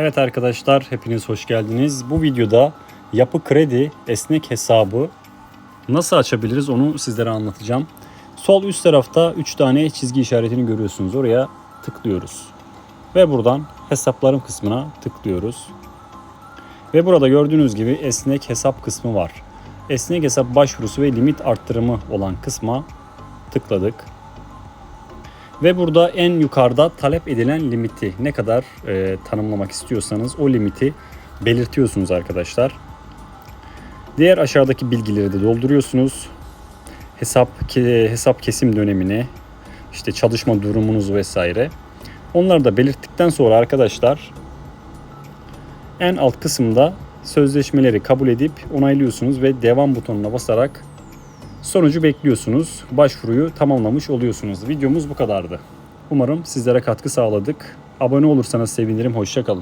Evet arkadaşlar hepiniz hoş geldiniz. Bu videoda yapı kredi esnek hesabı nasıl açabiliriz onu sizlere anlatacağım. Sol üst tarafta 3 tane çizgi işaretini görüyorsunuz. Oraya tıklıyoruz. Ve buradan hesaplarım kısmına tıklıyoruz. Ve burada gördüğünüz gibi esnek hesap kısmı var. Esnek hesap başvurusu ve limit arttırımı olan kısma tıkladık. Ve burada en yukarıda talep edilen limiti ne kadar e, tanımlamak istiyorsanız o limiti belirtiyorsunuz arkadaşlar. Diğer aşağıdaki bilgileri de dolduruyorsunuz. Hesap hesap kesim dönemini, işte çalışma durumunuz vesaire. Onları da belirttikten sonra arkadaşlar en alt kısımda sözleşmeleri kabul edip onaylıyorsunuz ve devam butonuna basarak sonucu bekliyorsunuz. Başvuruyu tamamlamış oluyorsunuz. Videomuz bu kadardı. Umarım sizlere katkı sağladık. Abone olursanız sevinirim. Hoşçakalın.